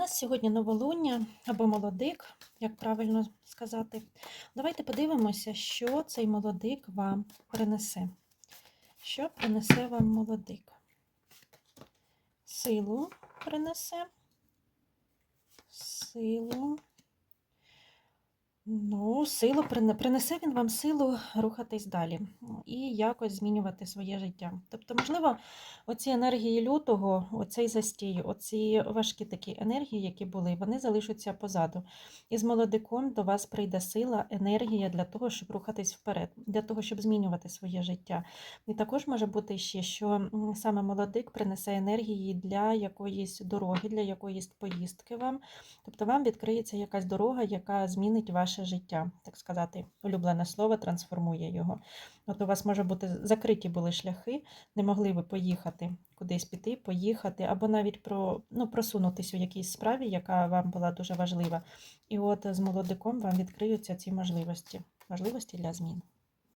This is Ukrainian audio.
нас сьогодні новолуння або молодик, як правильно сказати. Давайте подивимося, що цей молодик вам принесе. Що принесе вам молодик? Силу принесе. Силу. Ну, силу принесе він вам силу рухатись далі і якось змінювати своє життя. Тобто, можливо, оці енергії лютого, оцей застій, оці важкі такі енергії, які були, вони залишаться позаду. І з молодиком до вас прийде сила, енергія для того, щоб рухатись вперед, для того, щоб змінювати своє життя. І також може бути ще, що саме молодик принесе енергії для якоїсь дороги, для якоїсь поїздки вам. Тобто вам відкриється якась дорога, яка змінить ваше життя, так сказати, улюблене слово трансформує його. От у вас може бути закриті були шляхи, не могли ви поїхати кудись піти, поїхати, або навіть про, ну, просунутися у якійсь справі, яка вам була дуже важлива. І от з молодиком вам відкриються ці можливості, можливості для змін.